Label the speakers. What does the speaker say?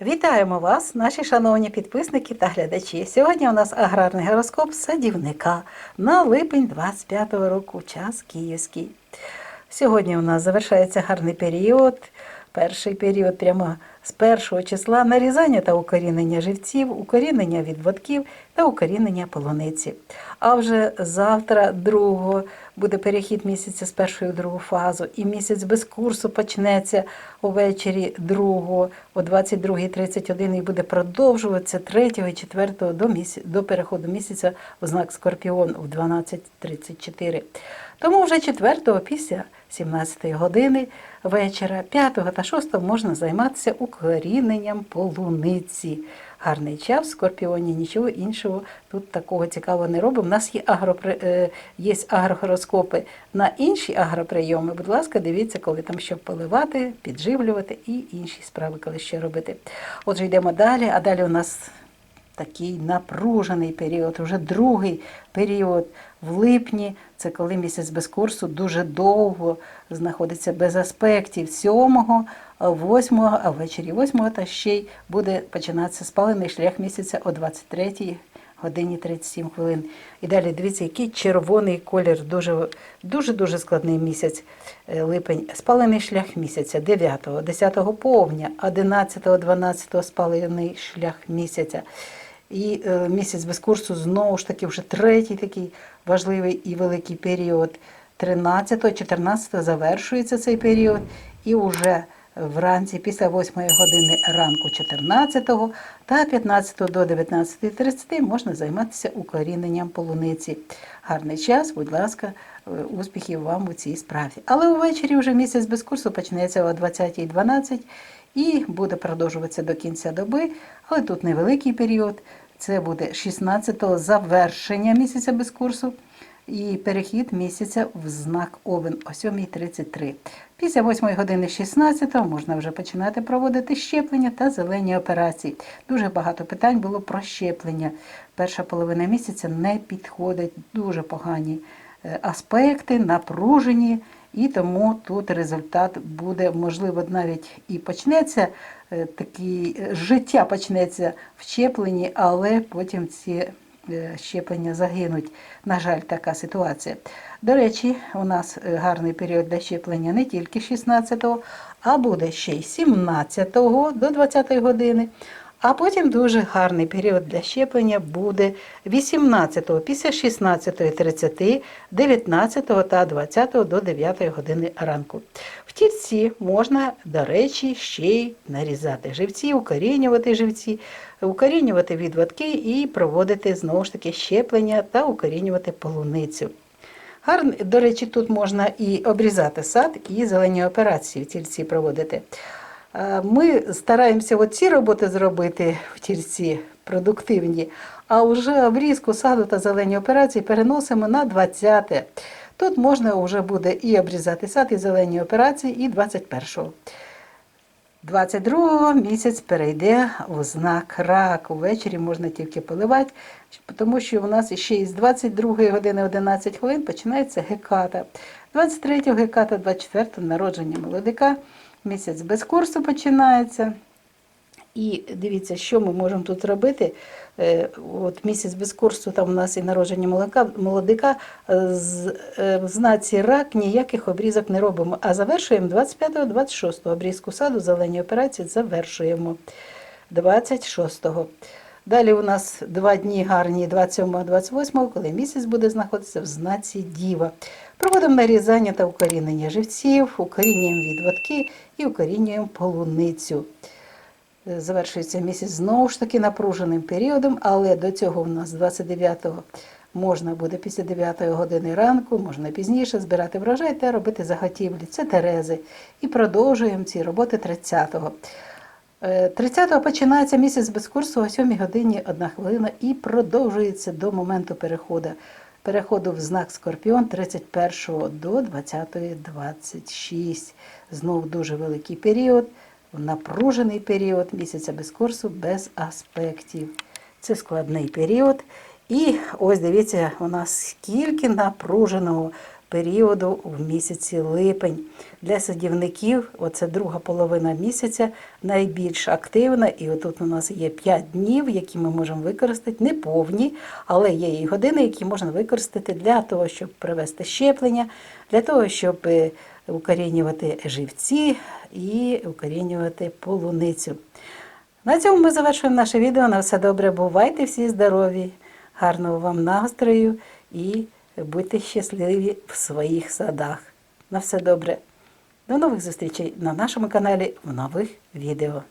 Speaker 1: Вітаємо вас, наші шановні підписники та глядачі. Сьогодні у нас аграрний гороскоп садівника на липень 25-го року, час київський. Сьогодні у нас завершається гарний період. Перший період прямо з першого числа нарізання та укорінення живців, укорінення відводків та укорінення полуниці. А вже завтра, другого, буде перехід місяця з першої в другу фазу, і місяць без курсу почнеться увечері другого о 22.31 і буде продовжуватися 3 і 4 до, місяця, до переходу місяця у знак Скорпіон в 12.34. Тому вже 4 після 17 години вечора, 5 та 6 можна займатися укоріненням полуниці. Гарний час в Скорпіоні, нічого іншого тут такого цікавого не робимо. У нас є, агропри... е, є агрохороскопи на інші агроприйоми. Будь ласка, дивіться, коли там що поливати, підживлювати і інші справи, коли що робити. Отже, йдемо далі, а далі у нас такий напружений період, вже другий період в липні. Це коли місяць без курсу дуже довго знаходиться без аспектів 7, 8, а ввечері 8 та ще й буде починатися спалений шлях місяця о 23 годині 37 хвилин. І далі дивіться, який червоний колір, дуже дуже дуже складний місяць е, липень. Спалений шлях місяця 9, 10 повня, 11, 12 спалений шлях місяця. І е, місяць без курсу знову ж таки вже третій такий важливий і великий період. 13-14 завершується цей період, і вже вранці після 8 години ранку 14-го та 15 до 19.30 можна займатися укоріненням полуниці. Гарний час, будь ласка, е, успіхів вам у цій справі. Але увечері вже місяць без курсу почнеться о 20.12 і буде продовжуватися до кінця доби, але тут невеликий період. Це буде 16-го завершення місяця без курсу і перехід місяця в знак Овен о 7.33. Після 8 години 16 можна вже починати проводити щеплення та зелені операції. Дуже багато питань було про щеплення. Перша половина місяця не підходить, дуже погані е, аспекти, напружені. І тому тут результат буде, можливо, навіть і почнеться е, такий е, життя почнеться в щепленні, але потім ці е, щеплення загинуть. На жаль, така ситуація. До речі, у нас гарний період для щеплення не тільки 16-го, а буде ще й 17-го до 20-ї години. А потім дуже гарний період для щеплення буде 18-го, після 16.30, 19 та 20 до 9 години ранку. В тільці можна, до речі, ще й нарізати живці, укорінювати живці, укорінювати відводки і проводити знову ж таки щеплення та укорінювати полуницю. Гарно, до речі, тут можна і обрізати сад, і зелені операції в тільці проводити. Е, Ми стараємося ці роботи зробити в тільці продуктивні, а вже обрізку саду та зелені операції переносимо на 20-те. Тут можна вже буде і обрізати сад, і зелені операції, і 21-го. 22-го місяць перейде у знак рак. Увечері можна тільки поливати, тому що у нас ще із 22 години 11 хвилин починається геката. 23 го геката, 24 го народження молодика. Місяць без курсу починається. І дивіться, що ми можемо тут робити. Е, От місяць без курсу, там у нас і народження молока, молодика, е, з, е, в знаці рак ніяких обрізок не робимо. А завершуємо 25-26 обрізку саду, зелені операції завершуємо 26-го. Далі у нас два дні гарні 27-28, коли місяць буде знаходитися в знаці Діва. Проводимо нарізання та укорінення живців, укорінюємо відводки і укорінюємо полуницю. Е, Завершується місяць знову ж таки напруженим періодом, але до цього у нас 29-го можна буде після 9 години ранку, можна пізніше збирати врожай та робити заготівлі. Це терези. І продовжуємо ці роботи 30-го. Е, 30-го починається місяць без курсу о 7 годині 1 хвилина і продовжується до моменту переходу. Переходу в знак Скорпіон 31 до 20.26. Знову дуже великий період, напружений період місяця без курсу, без аспектів. Це складний період. І ось дивіться, у нас скільки напруженого періоду в місяці липень. Для садівників оце друга половина місяця найбільш активна. І отут у нас є 5 днів, які ми можемо використати, не повні, але є і години, які можна використати для того, щоб провести щеплення, для того, щоб е, укорінювати живці і укорінювати полуницю. На цьому ми завершуємо наше відео. На все добре. Бувайте всі здорові, гарного вам настрою і будьте щасливі в своїх садах. На все добре. До нових зустрічей на нашому каналі в нових відео.